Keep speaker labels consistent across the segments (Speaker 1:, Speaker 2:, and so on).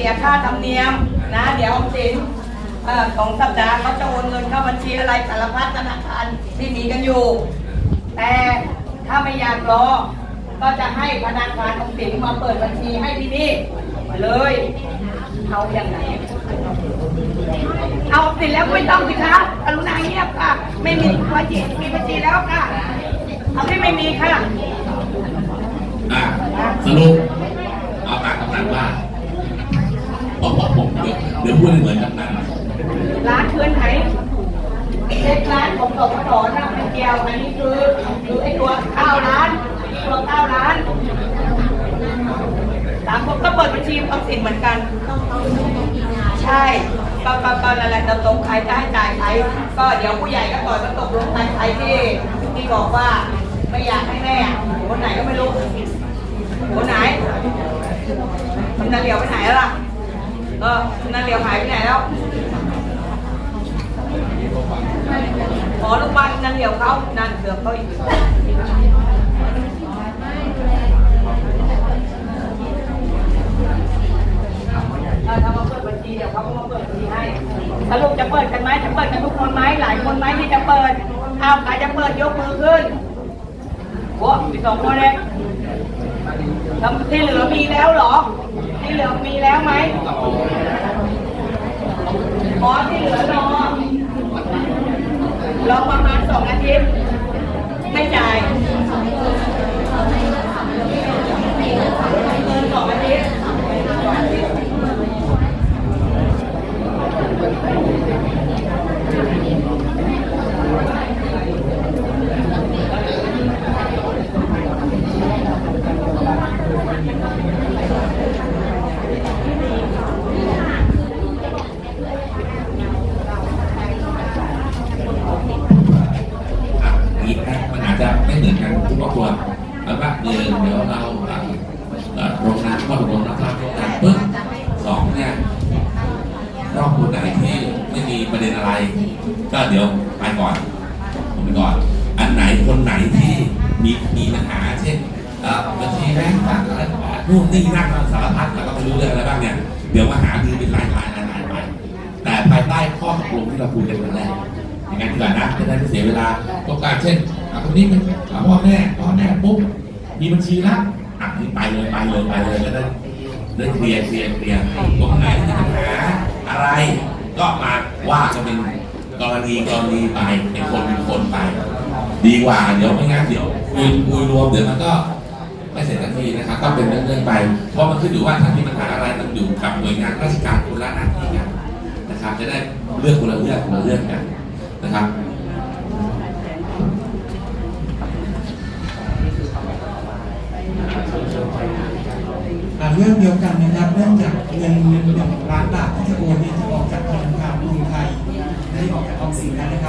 Speaker 1: สียค่าธรรมเนียมนะ เดี๋ยวออมสินของสัปดาห์เขาจะโอนเงินเข้าบัญชีอะไรสารพัดธนาคารที่มีกันอยู่ แต่ถ้าไม่อยากรอ ก็จะให้ธนาคารออมสินมาเปิดบัญชีให้ที่นี่เลยเอาอย่างไหนเอาสร็จแล้วไม่ต้องสิคะกรุณาเงียบค่ะ ไม่มีบัญชีมีบัญชีแล้วค่ะ เอาที่ไม่มีค่ะ
Speaker 2: อะสรุป เดี๋ยวพูดให้เหมือนกำนัน
Speaker 1: ร้านเพื่อนไหนเช็คร้านของสมสนนะเป็นเกียวอันนี้คือคือไอ้ตัวข้าวร้านตัวข้าวร้านสามคนก็เปิดบัญชีออมสินเหมือนกัน ใช่ก็ก็ก็นั่นแหละจะตกใครจะให้จ่ายใครก็เดี๋ยวผู้ใหญ่ก็ต่อยก็ตกลงกันใครที่ที่บอกว่าไม่อยากให้แม่คนไหนก็ไม่รู้คนไหนกำนันเหลียวไปไหนแล้วล่ะ เออกำนันเหลียวหายไปไหนแล้วหมอโรงพยาบาลนันเหลียวเขานั่นเสือเขาอีกเออถ้ามาเปิดบัญชีเดี๋ยวเขาก็มาเปิดบัญชีให้สรุปจะเปิดกันไหมจะเปิดกันทุกคนไหมหลายคนไหมที่จะเปิดเอาใครจะเปิดยกมือขึ้นโอ้มีสองคนเลยที่เหลือมีแล้วหรอ ที่เหลือมีแล้วไหม อ๋อที่เหลือรอรอประมาณสองอาทิตย์ไม่จ่ายเกินสองอาทิตย์
Speaker 2: อะอีกนะมันอาจจะไม่เหมือนกันทุกครอบครัวแล้วก็หนึ่งเดี๋ยวเราอะเอ่อโรงงานก็โรงงานรับโรงงานปึ๊บสองเนี่ยครอบครัวไหนที่ไม่มีประเด็นอะไร ก็เดี๋ยวไปก่อนผมไปก่อน อันไหนคนไหนที่มีมีปัญหาเช่นบัญชีแบงก์ต่างอะไรนู่นนี่นั่นสารพัดแล้วก็ไม่รู้เรื่องอะไรบ้างเนี่ยเดี๋ยวมาหาดูเป็นรายรายรายรายไปแต่ภายใต้ข้อตกลงที่เราคุยกันวันแรกอย่างนั้นดีกว่านะจะได้ไม่เสียเวลาต้องการเช่นคนนี้มันพ่อแม่พ่อแม่ปุ๊บมีบัญชีละอะนี่ไปเลยไปเลยไปเลยแล้วได้ได้เคลียร์เคลียร์เคลียร์ตรงไหนที่มีปัญหาอะไร ก็มาว่ากันเป็นกรณีกรณีไปเป็นคนเป็นคนไป ดีกว่าเดี๋ยวไม่งั้นเดี๋ยวคุยคุยรวมเดี๋ยวมันก็ไม่เสร็จทันทีนะครับก็เป็นเรื่องๆไป เพราะมันขึ้นอยู่ว่าถ้ามีปัญหาอะไรมันอยู่กับหน่วยงานราชการคนละหน้าที่กันนะครับ จะได้เลือกคนละเรื่องคนละเรื่องกันนะครับ
Speaker 3: เรื่องเดียวกันนะครับเนื่องจากเงินหนึ่งล้านบาทที่จะโอนเนี่ย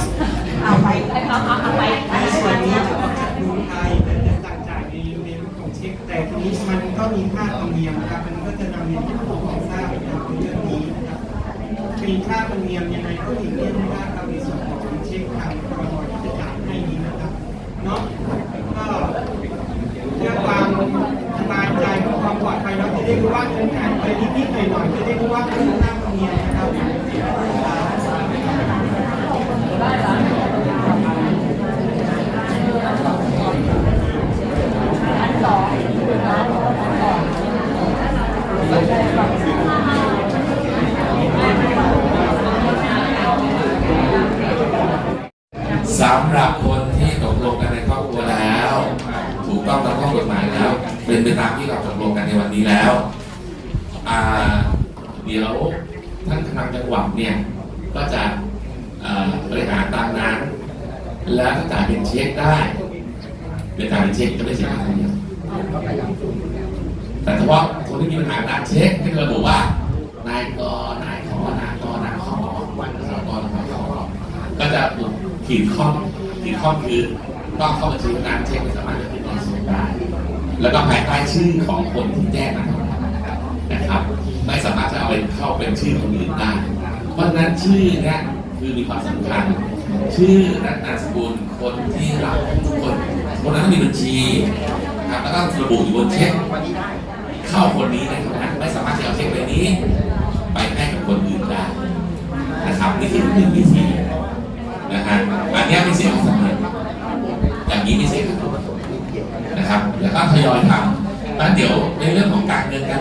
Speaker 3: นะครับ
Speaker 1: เอาไปเอาไป
Speaker 3: ในส่วนนี้จะออกจากกรุงไทยแต่จะต่างจ่ายในในรูปของเช็ค แต่ทีนี้มันก็มีค่าธรรมเนียมนะครับมันก็จะนำเรียนให้ผู้ปกครองทราบนะครับในเรื่องนี้นะครับมีค่าธรรมเนียมยังไงก็หลีกเลี่ยงไม่ได้ครับในส่วนของเช็คทางกรมที่จะจ่ายให้นี้นะครับเนาะก็เพื่อความสบายใจเพื่อความปลอดภัยเราจะได้รู้ว่าเงินจ่ายไปนิดๆหน่อยๆจะได้รู้ว่าเป็นค่าธรรมเนียมนะครับ
Speaker 2: สำหรับคนที่ตกลงกันในครอบครัวแล้ว ถูกต้องตามข้อกฎหมายแล้ว เป็นไปตามที่เราตกลงกันในวันนี้แล้วอ่าเดี๋ยวท่านคณะจังหวัดเนี่ยก็จะ บริหารตามนั้น แล้วถ้าจ่ายเป็นเช็คได้เป็นจ่ายเป็นเช็คจะไม่เสียค่าธรรมเนียมแต่เฉพาะคนที่มีปัญหาการเช็คที่ระบุว่านายกนายขอนายกนายขอวันสกนายขอก็จะถูกขีดข้อขีดข้อคือต้องเข้าบัญชีการเช็คไม่สามารถจะติดต่อส่งได้ แล้วก็ภายใต้ชื่อของคนที่แจ้งมานะครับ ไม่สามารถจะเอาไปเข้าเป็นชื่อคนอื่นได้ เพราะฉะนั้นชื่อเนี่ย คือมีความสำคัญ ชื่อและนามสกุลคนที่รับทุกคนคนนั้นมีบัญชีครับแล้วก็ระบุอยู่บนเช็ค เข้าคนนี้นะครับนะไม่สามารถจะเอาเช็คใบนี้ ไปให้กับคนอื่นได้นะครับนี่คือหนึ่งวิธีนะฮะอันนี้ไม่เสียของสำเร็อย่างนี้ไม่เสียนะครับ แล้วก็ทยอยทำแล้วเดี๋ยวในเรื่องของการเงินการ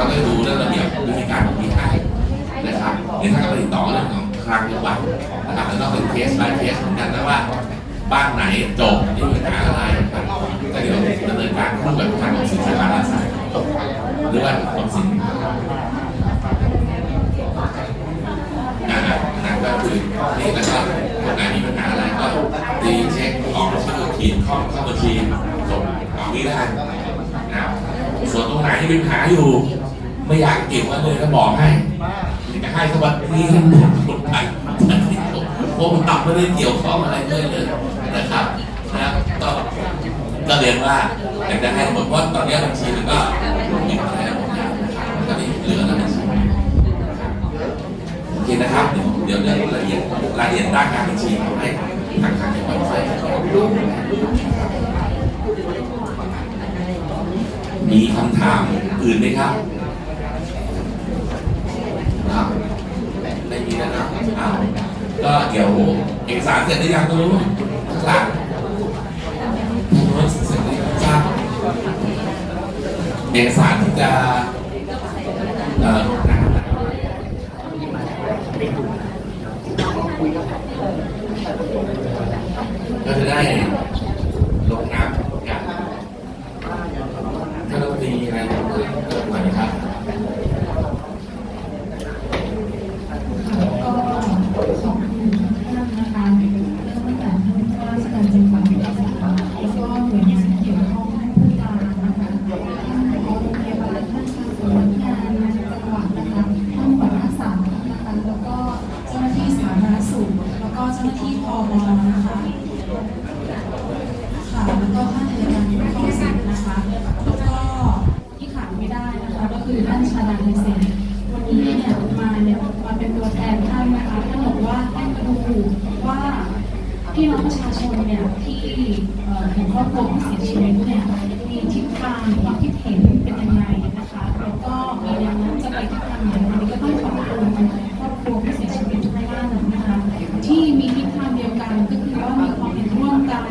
Speaker 2: เขาได้ดูเรื่องระเบียบวิธีการของที่ให้นะครับเดี๋ยวท่านก็ไปติดต่อเรื่องของคลังจังหวัดนะครับแล้วก็เป็นเคส by เคสเหมือนกันนะว่า บ้านไหนจบมีปัญหาอะไรนะครับก็เดี๋ยวดำเนินการร่วมกับทางของสินค้าร้านสาหรือว่าของสินอ่านั่นก็คือนี่แล้วก็คนไหนมีปัญหาอะไรก็ตีเช็คออกชื่อขีดเข้าเข้าบัญชีส่งเอานี้ได้นะครับส่วนตรงไหนที่มีปัญหาอยู่ ไม่อยากเก็บไว้เลยก็บอกให้จะให้สวัสดีคนไทยเพราะมันตับไม่ได้เกี่ยวข้องอะไรเลยเลยนะครับนะก็ก็เรียนว่าอยากจะให้หมดเพราะตอนนี้บัญชีมันก็มีปัญหาหมดแล้วนะครับก็นี่เหลือแล้วบัญชีโอเคนะครับ เดี๋ยวเรื่องรายละเอียดรายละเอียดด้านการบัญชีเอาให้ทางทางจังหวัดช่วยมีคำถามอื่นไหมครับไม่มีแล้วนะอ้าว ก็เดี๋ยวเอกสารเสร็จหรือยังก็รู้ข้างหลังทางโน้นเสร็จหรือยังทราบเอกสารที่จะเอ่อก็จะได้ลงน้ำกันถ้าเราตีอะไรก็มานะครับ
Speaker 4: ก็ขอบคุณท่านนะคะเริ่มตั้งแต่ท่านผู้ว่าราชการจังหวัดนะคะแล้วก็หน่วยงานที่เกี่ยวข้องท่านผู้การนะคะท่านผอโรงพยาบาลท่านสำนักงานจังหวัดนะคะท่านหัวหน้าศาลนะคะแล้วก็เจ้าหน้าที่สาธารณสุขแล้วก็เจ้าหน้าที่พมนะคะ ค่ะแล้วก็ท่านอัยการผู้กองสิทธิ์นะคะ แล้วก็ที่ขาดไม่ได้นะคะ ก็คือท่านชาดาไทเซนวันนี้เนี่ยมาเนี่ยมาเป็นตัวแทนท่านนะคะท่านบอกว่าให้มาดูว่าพี่น้องประชาชนเนี่ยที่เอ่อเห็นครอบครัวผู้เสียชีวิตเนี่ยมีทิศทางความคิดเห็นเป็นยังไงนะคะแล้วก็มีแนวโน้มจะไปทิศทางไหนวันนี้ก็ต้องขอบคุณครอบครัวผู้เสียชีวิตทุกท่านนะคะที่มีทิศทางเดียวกันก็คือว่ามีความเห็นร่วมกัน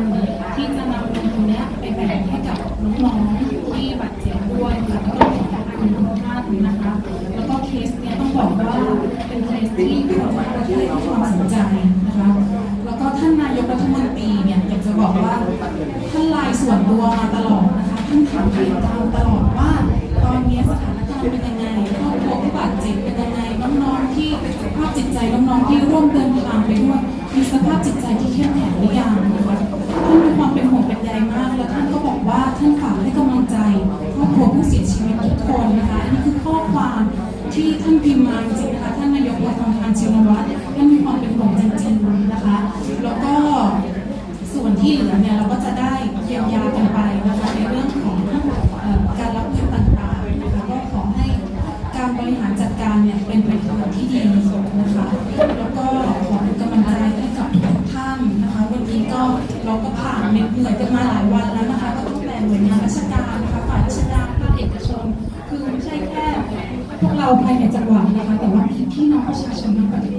Speaker 4: จิตใจน้องๆที่ร่วมเดินทางไปด้วยมีสภาพจิตใจที่เข้มแข็งหรือยังนะคะท่านมีความเป็นห่วงเป็นใยมาก แล้วท่านก็บอกว่าท่านฝากให้กำลังใจครอบครัวผู้เสียชีวิตทุกคนนะคะนี่คือข้อความที่ท่านพิมพ์มาจริงๆนะคะท่านนายกรัฐมนตรีชินวัตร พวกเราภายในจังหวัดนะคะแต่ว่าพี่น้องประชาชนทั้งปร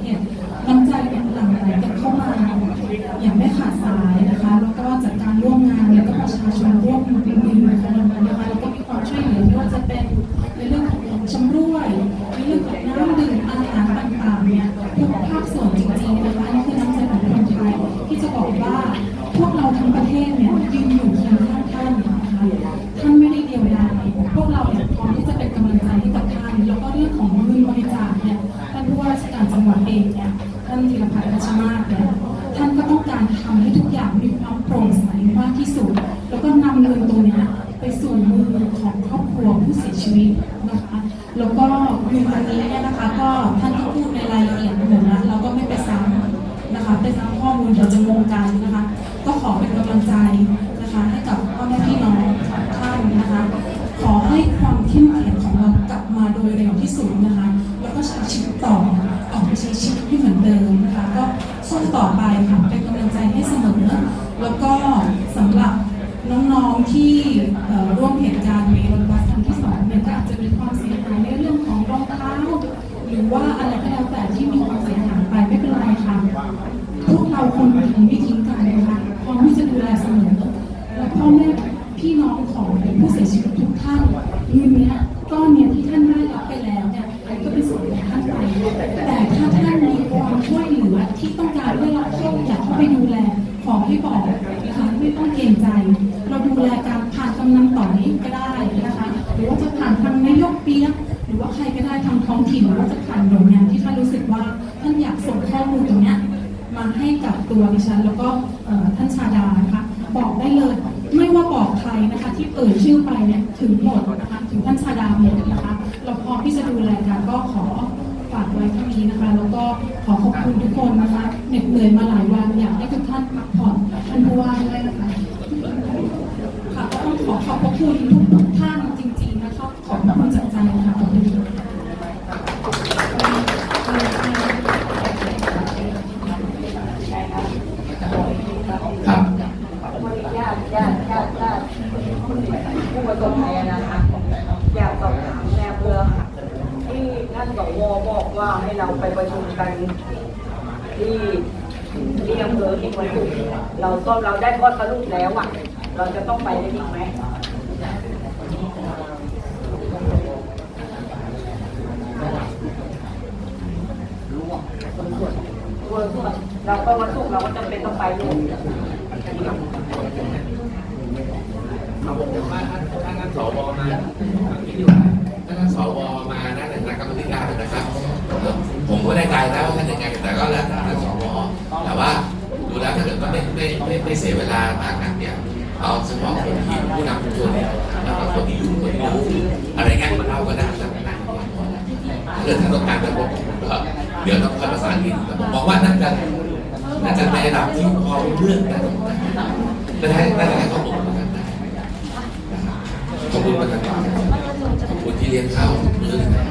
Speaker 4: กันนะคะ ก็ขอเป็นกำลังใจนะคะให้กับพ่อแม่พี่น้องท่านนะคะ ขอให้ความเข้มแข็งของเรากลับมาโดยเร็วที่สุดนะคะ แล้วก็ใช้ชีวิตต่อออกไปใช้ชีวิตที่เหมือนเดิมนะคะ ก็สู้ต่อไปค่ะเป็นกำลังใจให้เสมอแล้วก็สำหรับน้องๆที่ร่วมเหตุการณ์ในรถบัสว่อะไรก็แล้วแต่ที่มีความเสียหายไปไม่เป็นไรค่ะ พวกเราคนไทยไม่ทิ้งกันนะคะพร้อมที่จะดูแลเสมอและพ่อแม่พี่น้องของผู้เสียชีวิตทุกท่านเงินเนี้ยก้อนเนี้ยที่ท่านได้รับไปแล้วเนี่ยก็เป็นส่วนของท่านไปแต่ถ้าท่านมีความช่วยเหลือที่ต้องการให้เราเข้าอยากเข้าไปดูแลขอให้ บอกนะคะไม่ต้องเกรงใจ เราดูแลการผ่านกำนันต่อนี้ก็ได้นะคะหรือว่าจะผ่านทางนายกเปียกหรือว่าใครก็ได้ทางท้องถิ่นหรือว่าจะผ่านหน่วยงานที่ท่านรู้สึกว่าท่านอยากส่งข้อมูลตรงนี้มาให้กับตัวดิฉัน แล้วก็ท่านชาดานะคะบอกได้เลย ไม่ว่าบอกใครนะคะ ที่เอ่ยชื่อไปเนี่ยถึงหมดนะคะถึงท่านชาดาหมดนะคะ เราพร้อมที่จะดูแลกันก็ขอฝากไว้เท่านี้นะคะ แล้วก็ขอขอบคุณทุกคนนะคะเหน็ดเหนื่อยมาหลายวันอยากให้ทุกท่านพักผ่อน
Speaker 1: ประสบภัยนะคะอยากสอบถามแนวเรือค่ะ ที่ท่านสวบอกว่าให้เราไปประชุมกันที่ที่อำเภอที่วันศุกร์เราก็เราได้ข้อสรุปแล้วอะ เราจะต้องไปได้อีกไหมวันศุกร์เราก็วันศุกร์เราก็จำเป็นต้องไปด้วย
Speaker 2: ถ้าท่านสวมาถ้าท่านสวมาได้ในคณะกรรมการนะครับ ผมก็ได้ใจแล้วว่าท่านยังไงแต่ก็แล้วแต่ท่านสวแต่ว่าดูแล้วถ้าเกิดว่าไม่ไม่ไม่ไม่เสียเวลามากนักเนี่ยเอาเฉพาะคนที่ผู้นำชุมชนแล้วก็คนที่อยู่คนที่รู้อะไรเงี้ยมันเล่าก็ได้แต่ไม่ได้ถ้าเกิดท่านต้องการจะบอกก็เดี๋ยวต้องคอยประสานกแต่ผมมองว่าน่าจะน่าจะในระดับที่พอเรื่องได้ได้ได้ได้ให้ข้อมูลกันได้ ขอบคุณมากครับขอบคุณที่เลี้ยงข้าวมื้อเลยนะ